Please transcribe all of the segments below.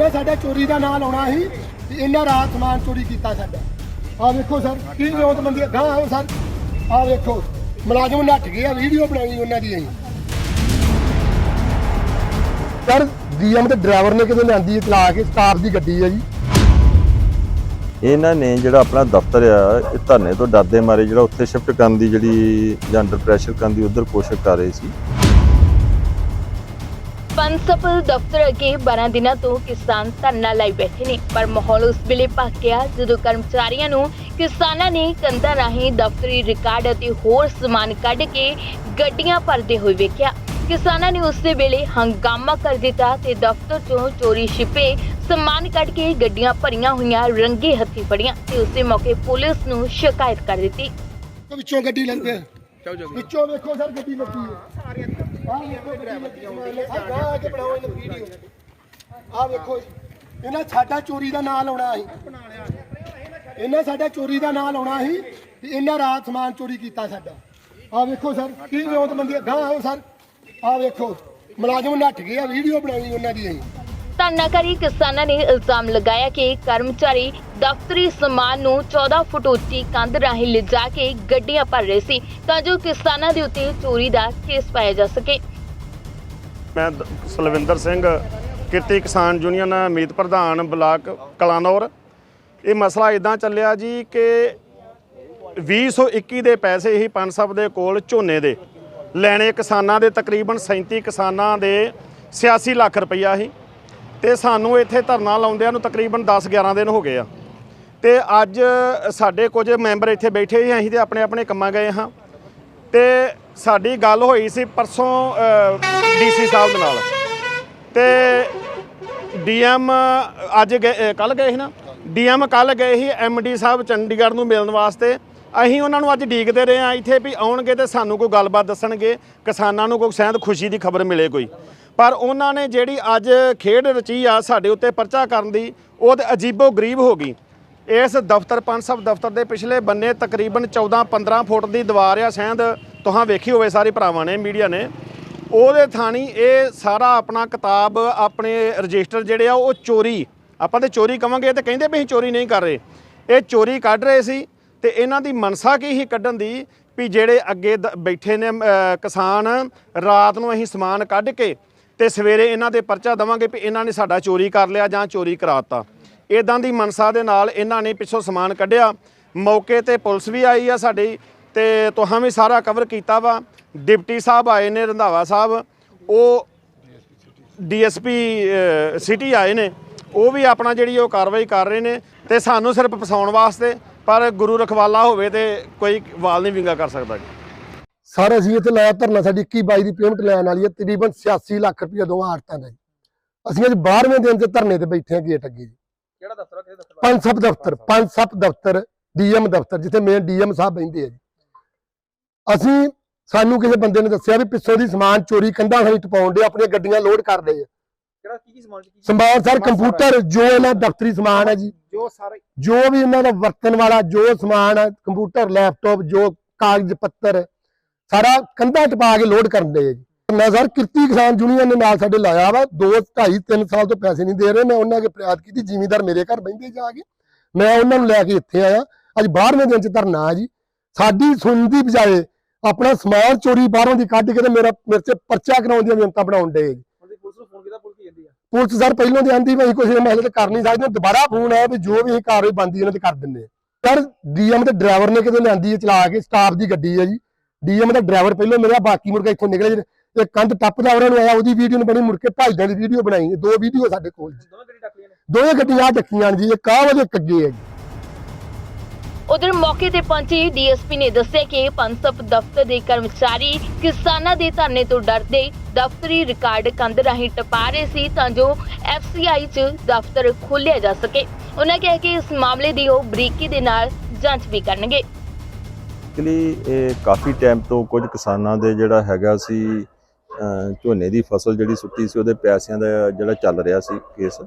ਇਹਨਾਂ ਸਾਡਾ ਚੋਰੀ ਦਾ ਨਾਂ ਲਾਉਣਾ ਸੀ ਤੇ ਇਹਨਾਂ ਰਾਤ ਸਮਾਨ ਚੋਰੀ ਕੀਤਾ ਸਾਡਾ। ਆਹ ਵੇਖੋ ਸਰ, ਕੀ ਵਿਉਂਤ ਗਾਂ ਆਓ ਸਰ। ਆਹ ਵੇਖੋ, ਮੁਲਾਜ਼ਮ ਨੱਠ ਗਏ ਵੀਡੀਓ ਬਣਾਈ ਉਹਨਾਂ ਦੀ ਅਸੀਂ। ਸਰ, ਡੀਐਮ ਤੇ ਡਰਾਈਵਰ ਨੇ ਕਿਤੇ ਲਿਆਂਦੀ ਹੈ ਕੇ ਸਟਾਫ ਦੀ ਗੱਡੀ ਹੈ ਜੀ। ਇਹਨਾਂ ਨੇ ਜਿਹੜਾ ਆਪਣਾ ਦਫ਼ਤਰ ਆ, ਇਹ ਧਰਨੇ ਤੋਂ ਡਰਦੇ ਮਾਰੇ ਜਿਹੜਾ ਉੱਥੇ ਸ਼ਿਫਟ ਕਰਨ ਦੀ ਜਿਹੜੀ ਜਾਂ ਅੰਡਰ ਪ੍ਰੈਸ਼ਰ ਕਰਨ ਦੀ ਉਧਰ ਕੋਸ਼ਿਸ਼ ਕਰ ਰਹੇ ਸੀ। ਪੰਸਪਲ ਦਫ਼ਤਰ ਅੱਗੇ 12 ਦਿਨਾਂ ਤੋਂ ਕਿਸਾਨ ਧਰਨਾ ਲਾਈ ਬੈਠੇ ਨੇ। ਪਰ ਮਾਹੌਲ ਉਸ ਵੇਲੇ ਭਖ ਗਿਆ ਜਦੋਂ ਕਰਮਚਾਰੀਆਂ ਨੂੰ ਕਿਸਾਨਾਂ ਨੇ ਕੰਧਾਂ ਰਾਹੀਂ ਦਫ਼ਤਰੀ ਰਿਕਾਰਡ ਅਤੇ ਹੋਰ ਸਮਾਨ ਕੱਢ ਕੇ ਗੱਡੀਆਂ ਭਰਦੇ ਹੋਏ ਵੇਖਿਆ। ਕਿਸਾਨਾਂ ਨੇ ਉਸੇ ਵੇਲੇ ਹੰਗਾਮਾ ਕਰ ਦਿੱਤਾ ਤੇ ਦਫ਼ਤਰ ਤੋਂ ਚੋਰੀ ਛਿਪੇ ਸਮਾਨ ਕੱਢ ਕੇ ਗੱਡੀਆਂ ਭਰੀਆਂ ਹੋਈਆਂ ਰੰਗੇ ਹੱਥੀ ਫੜੀਆਂ ਤੇ ਉਸੇ ਮੌਕੇ ਪੁਲਿਸ ਨੂੰ ਸ਼ਿਕਾਇਤ ਕਰ ਦਿੱਤੀ। ਵਿੱਚੋਂ ਗੱਡੀ ਲੰਘੇ ਵਿੱਚੋਂ ਵੇਖੋ ਸਰ ਗੱਡੀ ਲੱਗੀ ਹੈ। ਆਹ ਵੇਖੋ ਆ ਕੇ ਬਣਾਓ ਇਹਨਾਂ ਵੀਡੀਓ ਆਹ ਵੇਖੋ ਇਹਨਾਂ ਸਾਡਾ ਚੋਰੀ ਦਾ ਨਾਂ ਲਾਉਣਾ ਸੀ। ਇਹਨਾਂ ਸਾਡਾ ਚੋਰੀ ਦਾ ਨਾਂ ਲਾਉਣਾ ਸੀ ਤੇ ਇਹਨਾਂ ਰਾਤ ਸਮਾਨ ਚੋਰੀ ਕੀਤਾ ਸਾਡਾ। ਆਹ ਵੇਖੋ ਸਰ, ਕੀ ਵਿਉਂਤ ਬੰਦੀ ਗਾਂ ਆਓ ਸਰ। ਆਹ ਵੇਖੋ, ਮੁਲਾਜ਼ਮ ਨੱਠ ਗਿਆ ਵੀਡੀਓ ਬਣਾਈ ਉਹਨਾਂ ਦੀ ਅਸੀਂ। ਧਰਨਾਕਾਰੀ ਕਿਸਾਨਾਂ ਨੇ ਇਲਜ਼ਾਮ ਲਗਾਇਆ ਕਿ ਕਰਮਚਾਰੀ ਦਫ਼ਤਰੀ ਸਮਾਨ ਨੂੰ 14 ਫੁੱਟ ਉੱਚੀ ਕੰਧ ਰਾਹੀਂ ਲਿਜਾ ਕੇ ਗੱਡੀਆਂ ਭਰ ਰਹੇ ਸੀ ਤਾਂ ਜੋ ਕਿਸਾਨਾਂ ਦੇ ਉੱਤੇ ਚੋਰੀ ਦਾ ਕੇਸ ਪਾਇਆ ਜਾ ਸਕੇ। ਮੈਂ ਦ- ਸਲਵਿੰਦਰ ਸਿੰਘ, ਕਿਰਤੀ ਕਿਸਾਨ ਯੂਨੀਅਨ, ਮੀਤ ਪ੍ਰਧਾਨ, ਬਲਾਕ ਕਲਾਨੌਰ। ਇਹ ਮਸਲਾ ਇਦਾਂ ਚੱਲਿਆ ਜੀ ਕਿ 2021 ਦੇ ਪੈਸੇ ਹੀ ਪੰਜ ਸਭ ਦੇ ਕੋਲ ਝੋਨੇ ਦੇ। ਲੈਣੇ ਕਿਸਾਨਾਂ ਦੇ ਤਕਰੀਬਨ 37 ਕਿਸਾਨਾਂ ਦੇ 86 ਲੱਖ ਰੁਪਈਆ ਸੀ ਤੇ ਸਾਨੂੰ ਇੱਥੇ ਧਰਨਾ ਲਾਉਂਦਿਆਂ ਨੂੰ ਤਕਰੀਬਨ 10 11 ਦਿਨ ਹੋ ਗਏ ਆ। ਤੇ ਅੱਜ ਸਾਡੇ ਕੁਝ ਮੈਂਬਰ ਇੱਥੇ ਬੈਠੇ ਸੀ, ਅਸੀਂ ਤੇ ਆਪਣੇ ਆਪਣੇ ਕੰਮਾਂ ਗਏ ਹਾਂ। ਤੇ ਸਾਡੀ ਗੱਲ ਹੋਈ ਸੀ ਪਰਸੋਂ ਡੀਸੀ ਸਾਹਿਬ ਦੇ ਨਾਲ। ਤੇ ਡੀਐਮ ਅੱਜ ਕੱਲ ਗਏ ਸੀ ਨਾ? ਡੀਐਮ ਕੱਲ ਗਏ ਸੀ ਐਮਡੀ ਸਾਹਿਬ ਚੰਡੀਗੜ੍ਹ ਨੂੰ ਮਿਲਣ ਵਾਸਤੇ। ਅਸੀਂ ਉਹਨਾਂ ਨੂੰ ਅੱਜ ਡੀਕਦੇ ਰਹੇ ਆ ਇੱਥੇ ਵੀ ਆਉਣਗੇ ਤੇ ਸਾਨੂੰ ਕੋਈ ਗੱਲਬਾਤ ਦੱਸਣਗੇ, ਕਿਸਾਨਾਂ ਨੂੰ ਕੋਈ ਸ਼ਾਇਦ ਖੁਸ਼ੀ ਦੀ ਖਬਰ ਮਿਲੇ ਕੋਈ। ਪਰ ਉਹਨਾਂ ਨੇ ਜਿਹੜੀ ਅੱਜ ਖੇਡ ਰਚੀ ਆ ਸਾਡੇ ਉੱਤੇ ਪਰਚਾ ਕਰਨ ਦੀ, ਉਹ ਤੇ ਅਜੀਬੋ ਗਰੀਬ ਹੋ ਗਈ। ਇਸ ਦਫ਼ਤਰ, ਪੰਜ ਸਭ ਦਫ਼ਤਰ ਦੇ ਪਿਛਲੇ ਬੰਨੇ ਤਕਰੀਬਨ 14-15 ਫੁੱਟ ਦੀ ਦੀਵਾਰ ਆ ਸ਼ਾਇਦ ਤੁਹਾਂ ਵੇਖੀ ਹੋਵੇ ਸਾਰੇ ਭਰਾਵਾਂ ਨੇ, ਮੀਡੀਆ ਨੇ। ਉਹਦੇ ਥਾਣੀ ਇਹ ਸਾਰਾ ਆਪਣਾ ਕਿਤਾਬ, ਆਪਣੇ ਰਜਿਸਟਰ ਜਿਹੜੇ ਆ, ਉਹ ਚੋਰੀ, ਆਪਾਂ ਤੇ ਚੋਰੀ ਕਵਾਂਗੇ ਤੇ ਕਹਿੰਦੇ ਵੀ ਅਸੀਂ ਚੋਰੀ ਨਹੀਂ ਕਰ ਰਹੇ। ਇਹ ਚੋਰੀ ਕੱਢ ਰਹੇ ਸੀ ਤੇ ਇਹਨਾਂ ਦੀ ਮਨਸਾ ਕੀ ਹੀ ਕੱਢਣ ਦੀ ਵੀ ਜਿਹੜੇ ਅੱਗੇ ਬੈਠੇ ਨੇ ਕਿਸਾਨ ਰਾਤ ਨੂੰ ਅਸੀਂ ਸਮਾਨ ਕੱਢ ਕੇ ਤੇ ਸਵੇਰੇ ਇਹਨਾਂ ਦੇ ਪਰਚਾ ਦਵਾਂਗੇ ਵੀ ਇਹਨਾਂ ਨੇ ਸਾਡਾ ਚੋਰੀ ਕਰ ਲਿਆ ਜਾਂ ਚੋਰੀ ਕਰਾਤਾ। ਇਦਾਂ ਦੀ ਮਨਸਾ ਦੇ ਨਾਲ ਇਹਨਾਂ ਨੇ ਪਿੱਛੋਂ ਸਮਾਨ ਕੱਢਿਆ। ਮੌਕੇ ਤੇ ਪੁਲਿਸ ਵੀ ਆਈ ਆ ਸਾਡੀ ਤੇ ਤੁਹਾਂ ਵੀ ਸਾਰਾ ਕਵਰ ਕੀਤਾ ਵਾ। ਡਿਪਟੀ ਸਾਹਿਬ ਆਏ ਨੇ, ਰੰਧਾਵਾ ਸਾਹਿਬ। ਉਹ ਡੀਐਸਪੀ ਸਿਟੀ ਆਏ ਨੇ। ਉਹ ਵੀ ਆਪਣਾ ਜਿਹੜੀ ਉਹ ਕਾਰਵਾਈ ਕਰ ਰਹੇ ਨੇ ਤੇ ਸਾਨੂੰ ਸਿਰਫ ਫਸਾਉਣ ਵਾਸਤੇ, ਪਰ ਗੁਰੂ ਰਖਵਾਲਾ ਹੋਵੇ ਤੇ ਕੋਈ ਵਾਲ ਨਹੀਂ ਵਿੰਗਾ ਕਰ ਸਕਦਾ ਜੀ। ਸਰ ਅਸੀਂ ਇੱਥੇ ਲਾਇਆ ਧਰਨਾ ਸਾਡੀ 21 22 ਦੀ ਪੇਮੈਂਟ ਲੈਣ ਵਾਲੀ ਹੈ ਤਕਰੀਬਨ 86 ਲੱਖ ਰੁਪਏ ਦੋਵਾਂ ਆੜਤਾਂ ਦਾ ਜੀ। ਅਸੀਂ ਅੱਜ 12ਵੇਂ ਦਿਨ ਤੇ ਧਰਨੇ ਤੇ ਬੈਠੇ ਹਾਂ ਗੇਟ ਅੱਗੇ ਜੀ। ਕਿਹੜਾ ਦਫ਼ਤਰ ਆ? ਕਿਹੜੇ ਦਫ਼ਤਰ ਆ? ਪੰਜ ਸੱਤ ਦਫ਼ਤਰ ਪੰਜ ਸੱਤ। ਦਫ਼ਤਰ ਡੀਐਮ ਦਫ਼ਤਰ ਜਿੱਥੇ ਮੇਨ ਡੀਐਮ ਸਾਹਿਬ ਬੈਠਦੇ ਆ ਜੀ। ਅਸੀਂ ਸਾਨੂੰ ਕਿਸੇ ਬੰਦੇ ਨੇ ਦੱਸਿਆ ਵੀ ਪਿੱਛੋਂ ਦੀ ਸਮਾਨ ਚੋਰੀ ਕੰਧਾਂ ਹੇਠ ਪਾਉਣ ਦੇ ਆਪਣੀਆਂ ਗੱਡੀਆਂ ਲੋਡ ਕਰ ਆ। ਕਿਹੜਾ ਕੀ ਕੀ ਸਮਾਨ ਕੀ ਕੀ ਸਮਾਨ ਸਰ ਕੰਪਿਊਟਰ ਜੋ ਇਹਨਾਂ ਦਫ਼ਤਰੀ ਸਮਾਨ ਹੈ ਜੀ। ਜੋ ਸਾਰੇ ਜੋ ਵੀ ਇਹਨਾਂ ਦਾ ਵਰਤਣ ਵਾਲਾ ਜੋ ਸਮਾਨ ਹੈ ਕੰਪਿਊਟਰ ਲੈਪਟਾਪ ਜੋ ਕਾਗਜ਼ ਪੱਤਰ ਸਾਰਾ ਕੰਧਾਂ ਟਪਾ ਕੇ ਲੋਡ ਕਰਨ ਦੇ ਜੀ। ਮੈਂ ਸਰ ਕਿਰਤੀ ਕਿਸਾਨ ਯੂਨੀਅਨ ਨੇ ਨਾਲ ਸਾਡੇ ਲਾਇਆ ਵਾ 2 2.5 3 ਸਾਲ ਤੋਂ ਪੈਸੇ ਨਹੀਂ ਦੇ ਰਹੇ। ਮੈਂ ਉਹਨਾਂ ਅੱਗੇ ਫਰਿਆਦ ਕੀਤੀ ਜ਼ਿਮੀਂਦਾਰ ਮੇਰੇ ਘਰ ਬੈਠੇ ਜਾ ਕੇ। ਮੈਂ ਉਹਨਾਂ ਨੂੰ ਲੈ ਕੇ ਇੱਥੇ ਆਇਆ। ਅੱਜ 12ਵੇਂ ਦਿਨ ਚ ਧਰਨਾ ਆ ਜੀ। ਸਾਡੀ ਸੁਣਨ ਦੀ ਬਜਾਏ ਆਪਣਾ ਸਮਾਨ ਚੋਰੀ ਬਾਹਰੋਂ ਦੀ ਕੱਢ ਕੇ ਤੇ ਮੇਰਾ ਮੇਰੇ ਤੇ ਪਰਚਾ ਕਰਾਉਣ ਦੀਆਂ ਮਿਹਨਤਾਂ ਬਣਾਉਣ ਦੇ ਜੀ। ਦੀ ਪੁਲਿਸ ਨੂੰ ਫੋਨ ਕੀਤਾ ਪੁਲਿਸ ਕੀ ਕਹਿੰਦੀ ਆ? ਪੁਲਿਸ ਸਰ ਪਹਿਲਾਂ ਦੇ ਆਂਦੀ ਅਸੀਂ ਕੁਝ ਮਸਲੇ ਤੇ ਕਰ ਨਹੀਂ ਸਕਦੇ ਦੁਬਾਰਾ ਫੋਨ ਆਇਆ ਵੀ ਜੋ ਵੀ ਇਹ ਕਾਰਵਾਈ ਬੰਦੀ ਇਹਨਾਂ ਤੇ ਕਰ ਦਿੰਦੇ ਆ। ਸਰ ਡੀਐਮ ਤੇ ਡਰਾਈਵਰ ਨੇ ਕਿਤੇ ਲਿਆਂਦੀ ਹੈ ਚਲਾ ਕੇ ਸਟਾਫ ਦੀ ਗੱਡੀ ਹੈ ਜੀ। ਡੀਐਮ ਦਾ ਡਰਾਈਵਰ ਪਹਿਲਾਂ ਮੇਰਾ ਬਾਕੀ ਮੁੜ ਕੇ ਇੱਥੋਂ ਨਿਕਲੇ ਜੀ ਇਹ ਕੰਧ ਟੱਪਦਾ ਉਹਨਾਂ ਨੂੰ ਆਇਆ ਉਹਦੀ ਵੀਡੀਓ ਨੂੰ ਬਣੀ ਮੁੜ ਕੇ ਭੱਜਣ ਦੀ ਵੀਡੀਓ ਬਣਾਈ। ਦੋ ਵੀਡੀਓ ਸਾਡੇ ਕੋਲ ਜੀ। ਦੋਵੇਂ ਗੱਡੀਆਂ ਡੱਕੀਆਂ ਜੀ ਇੱਕ ਆਹ ਵਜੇ ਅੱਗੇ ਹੈ ਜੀ। ਉਧਰ ਮੌਕੇ ਤੇ ਪਹੁੰਚੇ ਡੀਐਸਪੀ ਨੇ ਦੱਸਿਆ ਕਿ ਪੰਸਪ ਦਫ਼ਤਰ ਦੇ ਕਰਮਚਾਰੀ ਕਿਸਾਨਾਂ ਦੇ ਧਰਨੇ ਤੋਂ ਡਰਦੇ ਦਫ਼ਤਰੀ ਰਿਕਾਰਡ ਕੰਧ ਰਾਹੀਂ ਟਪਾ ਰਹੇ ਸੀ ਤਾਂ ਜੋ ਐਫਸੀਆਈ 'ਚ ਦਫ਼ਤਰ ਖੋਲ੍ਹਿਆ ਜਾ ਸਕੇ। ਉਹਨਾਂ ਕਿਹਾ ਕਿ ਇਸ ਮਾਮਲੇ ਦੀ ਉਹ ਬਰੀਕੀ ਦੇ ਨਾਲ ਜਾਂਚ ਵੀ ਕਰਨਗੇ। ਐਕਚੁਅਲੀ ਇਹ ਕਾਫੀ ਟਾਈਮ ਤੋਂ ਕੁਝ ਕਿਸਾਨਾਂ ਦੇ ਜਿਹੜਾ ਹੈਗਾ ਸੀ ਝੋਨੇ ਦੀ ਫਸਲ ਜਿਹੜੀ ਸੁੱਟੀ ਸੀ, ਉਹਦੇ ਪੈਸਿਆਂ ਦਾ ਜਿਹੜਾ ਚੱਲ ਰਿਹਾ ਸੀ ਕੇਸ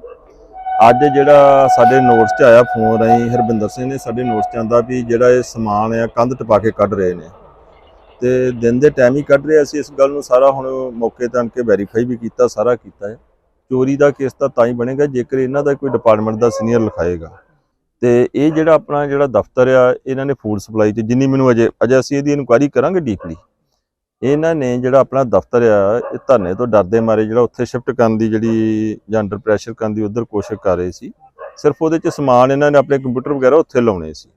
ਅੱਜ ਜਿਹੜਾ ਸਾਡੇ ਨੋਟਸ 'ਚ ਆਇਆ ਫੋਨ ਰਾਹੀਂ ਹਰਬਿੰਦਰ ਸਿੰਘ ਨੇ ਸਾਡੇ ਨੋਟਸ 'ਚ ਆਂਦਾ ਵੀ ਜਿਹੜਾ ਇਹ ਸਮਾਨ ਆ, ਕੰਧ ਟਪਾ ਕੇ ਕੱਢ ਰਹੇ ਨੇ। ਤੇ ਦਿਨ ਦੇ ਟਾਈਮ ਹੀ ਕੱਢ ਰਹੇ ਸੀ ਇਸ ਗੱਲ ਨੂੰ ਸਾਰਾ ਹੁਣ ਮੌਕੇ ਤੇ ਆਣ ਕੇ ਵੈਰੀਫਾਈ ਵੀ ਕੀਤਾ, ਸਾਰਾ ਕੀਤਾ ਹੈ। ਚੋਰੀ ਦਾ ਕੇਸ ਤਾਂ ਤਾਂ ਹੀ ਬਣੇਗਾ, ਜੇਕਰ ਇਹਨਾਂ ਦਾ ਕੋਈ ਡਿਪਾਰਟਮੈਂਟ ਦਾ ਸੀਨੀਅਰ ਲਿਖਾਏਗਾ। ਤੇ ਇਹ ਜਿਹੜਾ ਆਪਣਾ ਜਿਹੜਾ ਦਫ਼ਤਰ ਆ ਇਹਨਾਂ ਨੇ ਫੂਡ ਸਪਲਾਈ ਤੇ ਜਿੰਨੀ ਮੈਨੂੰ ਅਜੇ ਅਜੇ ਅਸੀਂ ਇਹਦੀ ਇਨਕੁਆਇਰੀ ਕਰਾਂਗੇ ਡੀਪਲੀ ਇਹਨਾਂ ਨੇ ਜਿਹੜਾ ਆਪਣਾ ਦਫ਼ਤਰ ਆ ਇਹ ਧਰਨੇ ਤੋਂ ਡਰਦੇ ਮਾਰੇ ਜਿਹੜਾ ਉੱਥੇ ਸ਼ਿਫਟ ਕਰਨ ਦੀ ਜਿਹੜੀ ਜਾਂ ਅੰਡਰ ਪ੍ਰੈਸ਼ਰ ਕਰਨ ਦੀ ਉਧਰ ਕੋਸ਼ਿਸ਼ ਕਰ ਰਹੇ ਸੀ। ਸਿਰਫ ਉਹਦੇ ਚ ਸਮਾਨ ਇਹਨਾਂ ਨੇ ਆਪਣੇ ਕੰਪਿਊਟਰ ਵਗੈਰਾ ਉੱਥੇ ਲਾਉਣੇ ਸੀ।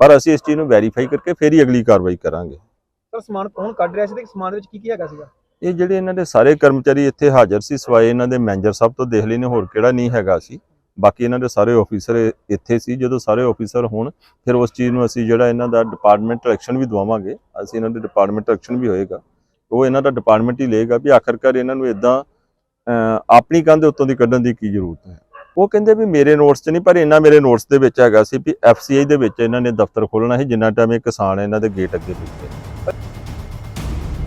ਪਰ ਅਸੀਂ ਇਸ ਚੀਜ਼ ਨੂੰ ਵੈਰੀਫਾਈ ਕਰਕੇ ਫਿਰ ਹੀ ਅਗਲੀ ਕਾਰਵਾਈ ਕਰਾਂਗੇ। ਸਰ ਸਮਾਨ ਕੌਣ ਕੱਢ ਰਿਹਾ ਸੀ ਤੇ ਸਮਾਨ ਦੇ ਵਿੱਚ ਕੀ ਕੀ ਹੈਗਾ ਸੀਗਾ? ਇਹ ਜਿਹੜੇ ਇਹਨਾਂ ਦੇ ਸਾਰੇ ਕਰਮਚਾਰੀ ਇੱਥੇ ਹਾਜ਼ਰ ਸੀ ਸਵਾਏ ਇਹਨਾਂ ਦੇ ਮੈਨੇਜਰ ਸਾਹਿਬ ਤੋਂ ਦੇਖ ਲਈ ਨੇ ਹੋਰ ਕਿਹੜਾ ਨਹੀਂ ਹੈਗਾ ਸੀ। ਬਾਕੀ ਇਹਨਾਂ ਦੇ ਸਾਰੇ ਆਫੀਸਰ ਇੱਥੇ ਸੀ, ਜਦੋਂ ਸਾਰੇ ਆਫੀਸਰ ਹੋਣ, ਫਿਰ ਉਸ ਚੀਜ਼ ਨੂੰ ਅਸੀਂ ਜਿਹੜਾ ਇਹਨਾਂ ਦਾ ਡਿਪਾਰਟਮੈਂਟ ਐਕਸ਼ਨ ਵੀ ਦਵਾਵਾਂਗੇ, ਅਸੀਂ ਇਹਨਾਂ ਦੇ ਡਿਪਾਰਟਮੈਂਟ ਐਕਸ਼ਨ ਵੀ ਹੋਏਗਾ, ਉਹ ਇਹਨਾਂ ਦਾ ਡਿਪਾਰਟਮੈਂਟ ਹੀ ਲਏਗਾ ਵੀ ਆਖਰਕਾਰ ਇਹਨਾਂ ਨੂੰ ਇਦਾਂ ਆਪਣੀ ਕੰਧ ਉੱਤੋਂ ਦੀ ਕੱਢਣ ਦੀ ਕੀ ਜ਼ਰੂਰਤ ਹੈ। ਉਹ ਕਹਿੰਦੇ ਵੀ ਮੇਰੇ ਨੋਟਸ 'ਚ ਨਹੀਂ, ਪਰ ਇਹਨਾਂ ਮੇਰੇ ਨੋਟਸ ਦੇ ਵਿੱਚ ਹੈਗਾ ਸੀ ਵੀ ਐਫਸੀਆਈ ਦੇ ਵਿੱਚ ਇਹਨਾਂ ਨੇ ਦਫ਼ਤਰ ਖੋਲਣਾ ਸੀ, ਜਿੰਨਾ ਟਾਈਮ ਇਹ ਕਿਸਾਨ ਇਹਨਾਂ ਦੇ ਗੇਟ ਅੱਗੇ ਪਿੱਛੇ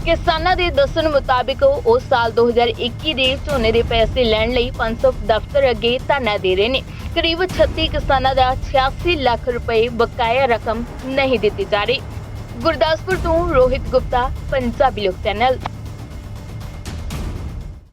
ਕਿਸਾਨਾਂ ਦੇ ਦੱਸਣ ਮੁਤਾਬਿਕ ਉਹ ਸਾਲ 2021 ਦੇ ਝੋਨੇ ਦੇ ਪੈਸੇ ਲੈਣ ਲਈ ਪੰਸਫ ਦਫ਼ਤਰ ਅੱਗੇ ਧਰਨਾ ਦੇ ਰਹੇ ਨੇ। ਕਰੀਬ 36 ਕਿਸਾਨਾਂ ਦਾ 86 ਲੱਖ ਰੁਪਏ ਬਕਾਇਆ ਰਕਮ ਨਹੀਂ ਦਿੱਤੀ ਜਾ ਰਹੀ। ਗੁਰਦਾਸਪੁਰ ਤੋਂ ਰੋਹਿਤ ਗੁਪਤਾ, ਪੰਜਾਬੀ ਲੋਕ ਚੈਨਲ।